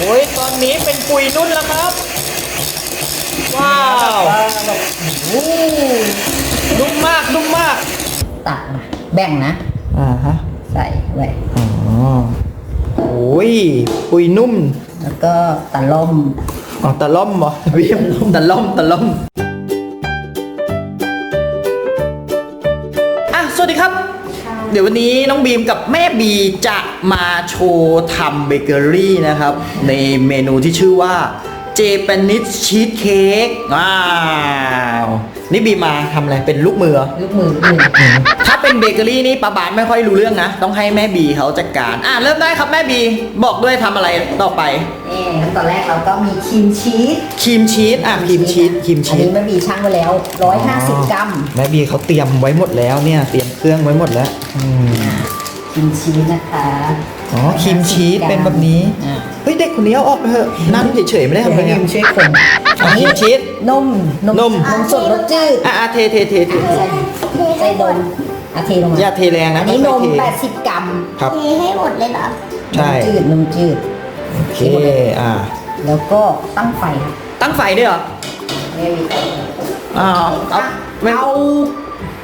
โอ้ยตอนนี้เป็นปุยนุ่นแล้วครับ ว้าวโอ้นุ่มมากนุ่มมาก ตักมาแบ่งนะ อ่าฮะ ใส่ไว้อ๋อโอ้ยปุยนุ่ม แล้วก็ตะล่อมอ๋อตะล่อมเหรอพี่ตะล่อมตะล่อม เดี๋ยววันนี้น้องบีมกับแม่บีจะมาโชว์ทำเบเกอรี่นะครับ ในเมนูที่ชื่อว่าเจแปนิชชีสเค้กว้าว นี่บีมมาทำอะไรเป็นลูกมือเหรอลูกมือลูกมือถ้าเป็นเบเกอรี่นี่ป้าบานไม่ค่อยรู้เรื่องนะ ต้องให้แม่บีเขาจัดการ อะเริ่มได้ครับแม่บี บอกด้วยทำอะไรต่อไปนี่ขั้นตอนแรกเราก็มีครีมชีสครีมชีสอะครีมชีสครีมอันชีส นี้แม่บีช่างไว้แล้ว 150 กรัมแม่บีเขาเตรียมไว้หมดแล้วเนี่ย เตรียมเครื่องไว้หมดแล้ว อืมครีมชีสนะคะอ๋อครีมชีสเป็นแบบนี้ อะ เฮ้ยเด็กคนนี้เอาออกไปเถอะนั่งเฉยๆไม่ได้เดี๋ยวทำอะไรให้เนี่บียมช่วยคนอะครีมชีส นมนม นมสดรสจืดอะอะเทเทเทเทใส่ใส่นมอาเทลงมาอย่าเทแรงนะอันนี้นค่อยมๆเท80 กรัมครับ เทให้หมดเลยเหรอ ใช่ นมจืดนมจืด โอเค อ่า แล้วก็ตั้งไฟค่ะตั้งไฟด้วยเหรอแม่บีอ่าเอาไม่เอา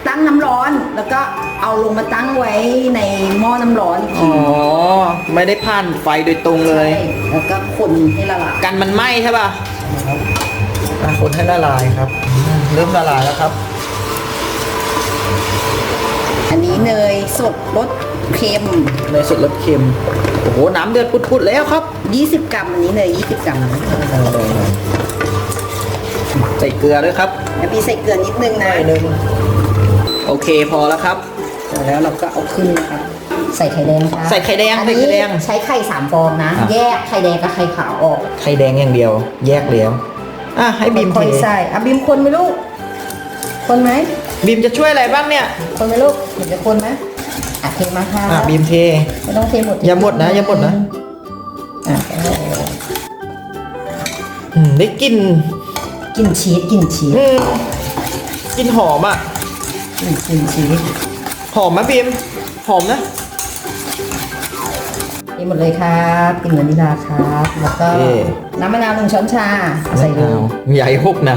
ตั้งน้ำร้อน แล้วก็เอาลงมาตั้งไว้ในหม้อน้ำร้อนอีกอ๋ทีอไม่ได้ผ่านไฟโดยตรงเลย แล้วก็คนให้ละลายกันมันไหม้ใช่ป่ะอะคนให้ละลายครับอืมเริ่มละลายแล้วครับ อันนี้เนยสดรสเค็มในสุดรสเค็ม โอ้โห น้ำเดือดปุดๆแล้วครับ 20 กรัมอันนี้เนย20 กรัมใส่เกลือด้วยครับ แล้วพี่ใส่เกลือนิดนึงหนะน่อยหนึง โอเคพอแล้วครับแล้วเราก็เอาขึ้นนะครับ ใส่ไข่แดงค่ะใส่ไข่แดงอันใส่ไข่แดงนี้ใช้ไข่สามฟองนะ อะ แยกไข่แดงกับไข่ขาวออกไข่แดงอย่างเดียว แยกแล้วอะให้บีมค่เทอยๆใส่อะบีมคนไหมลูก คนไหมบีมจะช่วยอะไรบ้างเนี่ยคนไหมลูกเดี๋ยวจะคนไหมอะเทมาค่ะอะบีมเท ไม่ต้องเทหมดอย่าหมดนะอย่าหมดนะ อะอืมได้กลิ่นกินชีสกินชีสอืมกลิ่นหอมอะ กินกินชีสหอมไหมบีมหอมนะนี่หมดเลยครับกินวานิลลาครับ แล้วก็โอเคน้ำมะนาวหนึ่งช้อนชาใส่เลยใหญ่หกนะ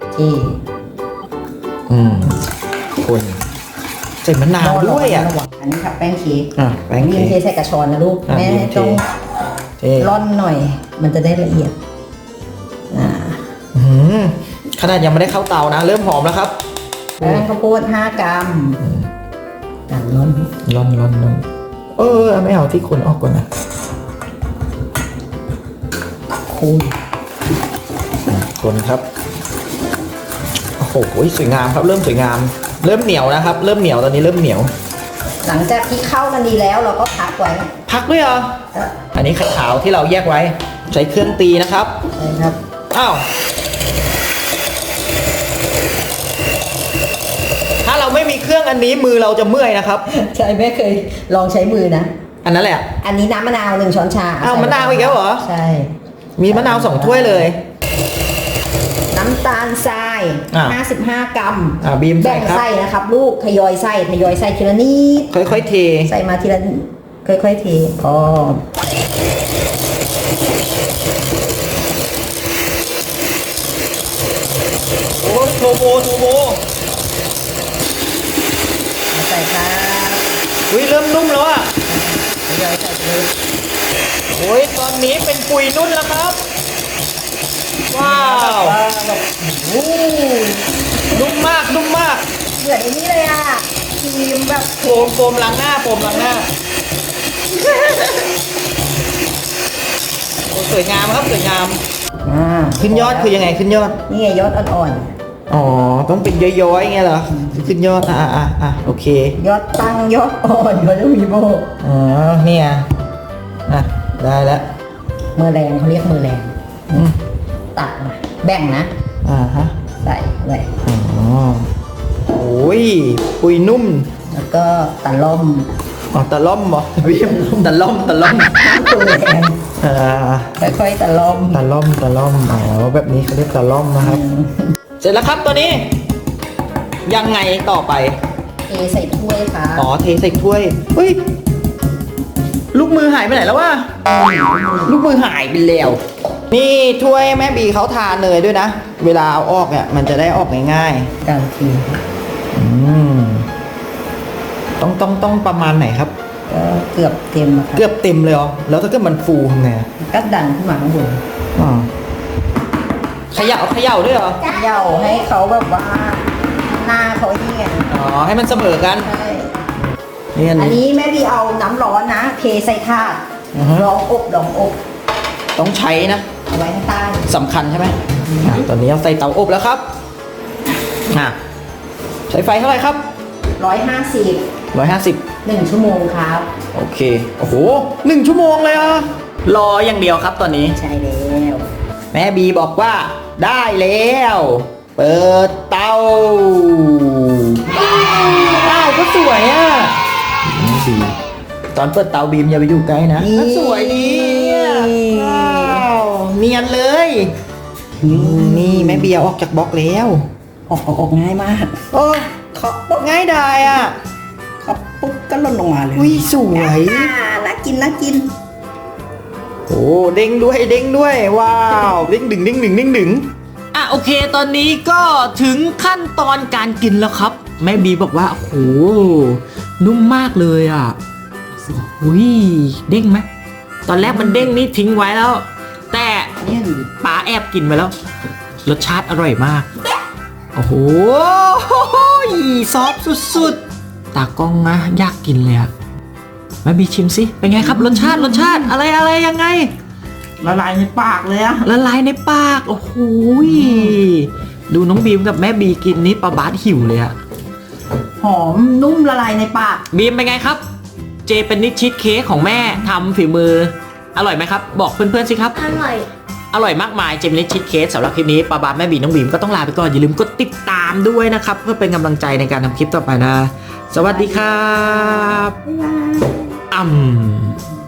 โอเคอืมคนใส่มะนาวด้วยอะ ระวังอันนี้ครับแป้งเค้กอะแป้งบีมเค้เทกใส่กระชอนนะลูกอะแม่บีมเท ต้องเทร่อนหน่อย มันจะได้ละเอียดอ่า อืมขนาดยังไม่ได้เข้าเตานะ เริ่มหอมแล้วครับ แป้งข้าวโพด5กรัมอ่าร่อนร้อนร้อนร้อนเออไม่เอาที่คนออกก่อนนะคูณคนครับ โอ้โหสวยงามครับ เริ่มสวยงาม เริ่มเหนียวนะครับ เริ่มเหนียวตอนนี้เริ่มเหนียว หลังจากที่เข้ากันดีแล้วเราก็พักไว้พักด้วยเหรอ อันนี้ไข่ขาวที่เราแยกไว้ ใช้เครื่องตีนะครับ ใช่ครับ อ้าวาเราไม่มีเครื่องอันนี้มือเราจะเมื่อยนะครับ ใช่แม่เคยลองใช้มือนะ อันนั้นแหละ อันนี้น้ำมะนาวหนึ่งช้อนชาอ้าวใส่มะนาวอีกแล้วเหรอ ใช่ มีมะนาวสองถ้วยเลย น้ำตาลทราย อะ55 กรัมอ่าบีมใส่แบ่งครับ ไส้นะครับ ลูกทยอยไส้ทยอยไส้ทีละนิด ค่อยๆเท ใส่มาทีละค่อยๆเทพอโอ้โทโบโทโบมาใส่ครับอุ้ยเริ่มนุ่มแล้วอะทยอยใส่ไปเลยโอ้ยตอนนี้เป็นปุยนุ่นแล้วครับ ว้าวโอ้นุ่มมากนุ่มมากเหมือนไอ้นี่เลยอะครีมแบบโฟมโฟมล้างหน้าโฟมล้างหน้าโอ้สวยงามครับสวยงาม อ่าขึ้นยอดคือยังไงขึ้นยอด นี่ไงยอดอ่อน อ๋อ ต้องเป็นย้อยๆไงเหรอ ขึ้นยอด อะอะอะอะโอเคๆยอดตั้งยอดอ่อนเขาจะมีโบอ๋อ เนี่ยอะ ได้แล้วมือแรงเขาเรียกมือแรงอืมตักมาแบ่งนะ อ่าฮะ ใส่ไว้อ๋อโอ้ยปุยนุ่ม แล้วก็ตะล่อมอ๋อตะล่อมเหรอวิมตะล่อมตะล่อมมือแรงอ่าค่อยๆตะล่อมตะล่อมตะล่อมอ๋อแบบนี้เขาเรียกตะล่อมนะครับเสร็จแล้วครับตัวนี้ ยังไงต่อไป เทใส่ถ้วยค่ะอ๋อเทใส่ถ้วยเฮ้ยลูกมือหายไปไหนแล้ววะลูกมือหายไปแล้ว นี่ถ้วยแม่บีเขาทาเนยด้วยนะ เวลาเอาออกเนี่ยมันจะได้ออกง่ายการทีๆอืมต้องต้องต้องประมาณไหนครับ ก็เกือบเต็มอะค่ะเกือบเต็มเลยเหรอแล้วถ้าเกิดมันฟูทำไงอะก็ดันขึ้นมาข้างบน อ่า เขย่าเขย่าด้วยเหรอเย่าให้เขาแบบว่า หน้าเขาที่ไงอ๋อ ให้มันเสมอกันใช่นี่อันอันนี้นี้แม่บีเอาน้ำร้อนนะ เทใส่ถาดอือฮะลองอบลองอบต้องใช้นะเอาไว้ข้างใต้สำคัญใช่ไหมอะตอนนี้เอาใส่เตาอบแล้วครับอะใช้ไฟเท่าไหร่ครับร้อยห้าสิบร้อยห้าสิบ หนึ่งชั่วโมงครับ โอเค โอ้โหหนึ่งชั่วโมงเลยเหรอะ รออย่างเดียวครับตอนนี้ ใช่แล้ว แม่บีบอกว่า ได้แล้ว เปิดเตาอ้าวก็สวยอะแม่บีตอนเปิดเตาบีมอย่าไปอยู่ใกล้นะก็สวยดีอะว้าวเนียนเลย นี่แม่บีเอาออกจากบล็อกแล้ว ออกออกออกง่ายมากโอ้เคาะปุ๊บง่ายดายอะครับปุ๊บก็หล่นลงมาเลยอุ้ยสวยอ่าน่ากินน่ากิน โอ้เด้งด้วยเด้งด้วย ว้าวเด้งดึงเด้งดึงเด้งดึงอะโอเค ตอนนี้ก็ถึงขั้นตอนการกินแล้วครับ แม่บีบอกว่าโอ้โหนุ่มมากเลยอะอุ้ยเด้งไหมตอนแรกมันเด้งนี่ทิ้งไว้แล้ว แต่ป๋าแอบกินไปแล้ว รสชาติอร่อยมาก โอ้โหซอฟสุดๆตากล้องนะ ยากกินเลยอะ แม่บีชิมสิเป็นไงครับรสชาติรสชาติอะไรอะไรยังไง ละลายในปากเลยอะละลายในปากโอ้โหยดูน้องบีมกับแม่บีกินนี่ปลาบาสหิวเลยอะหอมนุ่มละลายในปาก บีมเป็นไงครับ เจเป็นนิชชีสเค้กของแม่ทำฝีมือ อร่อยไหมครับ บอกเพื่อนๆสิครับ อร่อยอร่อยมากมายเจมินิชิดเคสสำหรับคลิปนี้ปาบาแม่บีน้องบีมก็ต้องลาไปก่อน อย่าลืมกดติดตามด้วยนะครับ เพื่อเป็นกำลังใจในการทำคลิปต่อไปนะ สวัสดีครับ Um.